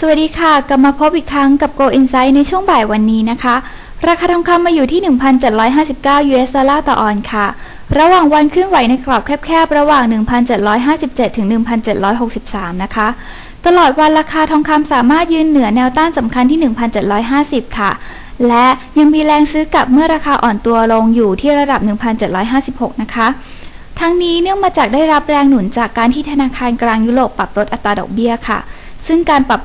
สวัสดีค่ะ กลับมาพบอีกครั้งกับ Go Insight ในช่วงบ่ายวันนี้นะคะ ราคาทองคำมาอยู่ที่ 1,759 US ดอลลาร์ต่อออนค่ะ ระหว่างวันขึ้นไหวในกรอบแคบๆ ระหว่าง 1,757 ถึง 1,763 นะคะ ตลอดวันราคาทองคำสามารถยืนเหนือแนวต้านสำคัญที่ 1,750 ค่ะ และยังมีแรงซื้อกลับเมื่อราคาอ่อนตัวลงอยู่ที่ระดับ 1,756 นะคะทั้งนี้เนื่องมาจากได้รับแรงหนุนจากการที่ธนาคารกลางยุโรปปรับลดอัตราดอกเบี้ยค่ะ ซึ่งการปรับ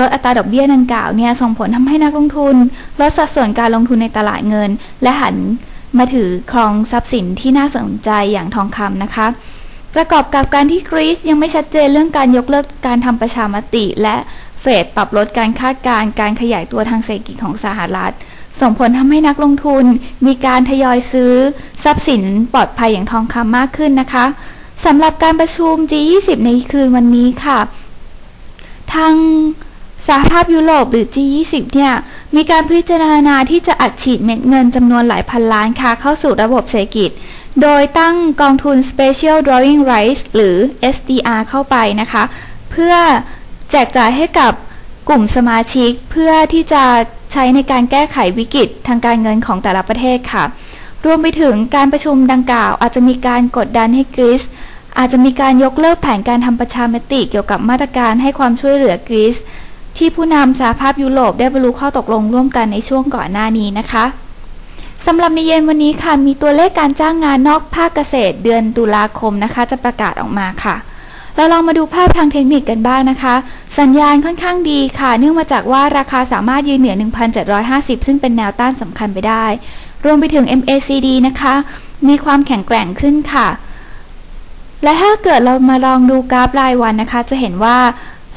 ลดอัตราดอกเบี้ยดังกล่าวเนี่ยส่งผลทำให้นักลงทุน ลดสัดส่วนการลงทุนในตลาดเงิน และหันมาถือครองทรัพย์สินที่น่าสนใจอย่างทองคำนะคะ ประกอบกับการที่กรีซยังไม่ชัดเจนเรื่องการยกเลิกการทำประชามติ และเฟดปรับลดการคาดการณ์การขยายตัวทางเศรษฐกิจของสหรัฐ ส่งผลทำให้นักลงทุน มีการทยอยซื้อทรัพย์สินปลอดภัยอย่างทองคำมากขึ้นนะคะสำหรับการประชุม G20 ในคืนวันนี้ค่ะ ทาง สหภาพยุโรปหรือ G20 เนี่ยมีการพิจารณาที่จะอัดฉีดเม็ดเงินจำนวนหลายพันล้านค่ะเข้าสู่ระบบเศรษฐกิจ โดยตั้งกองทุน Special Drawing Rights หรือ SDR เข้าไปนะคะ เพื่อแจกจ่ายให้กับกลุ่มสมาชิกเพื่อที่จะใช้ในการแก้ไขวิกฤตทางการเงินของแต่ละประเทศค่ะ รวมไปถึงการประชุมดังกล่าว อาจจะมีการกดดันให้กรีซอาจจะมีการยกเลิกแผนการทำประชามติเกี่ยวกับมาตรการให้ความช่วยเหลือกรีซ ที่ผู้นำสหภาพยุโรปได้บรรลุข้อตกลงร่วมกันในช่วงก่อนหน้านี้นะคะสำหรับในเย็นวันนี้ค่ะมีตัวเลขการจ้างงานนอกภาคเกษตรเดือนตุลาคมนะคะ จะประกาศออกมาค่ะเราลองมาดูภาพทางเทคนิคกันบ้างนะคะ สัญญาณค่อนข้างดีค่ะ เนื่องมาจากว่าราคาสามารถยืนเหนือ 1,750 ซึ่งเป็นแนวต้านสำคัญไปได้ รวมไปถึง MACD นะคะ มีความแข็งแกร่งขึ้นค่ะ และถ้าเกิดเรามาลองดูกราฟรายวันนะคะ จะเห็นว่า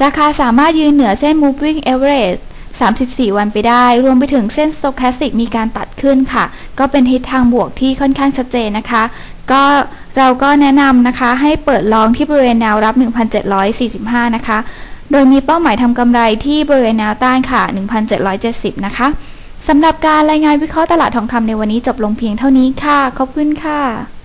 ราคาสามารถยืนเหนือเส้น moving average 34 วันไปได้ รวมไปถึงเส้น stochastic มีการตัดขึ้นค่ะ ก็เป็นทิศทางบวกที่ค่อนข้างชัดเจนนะคะ ก็เราก็แนะนำนะคะ ให้เปิดลองที่บริเวณแนวรับ 1,745 นะคะ โดยมีเป้าหมายทำกำไรที่บริเวณแนวต้านค่ะ 1,770 นะคะสำหรับการรายงานวิเคราะห์ตลาดทองคำในวันนี้จบลงเพียงเท่านี้ค่ะ ขอบคุณค่ะ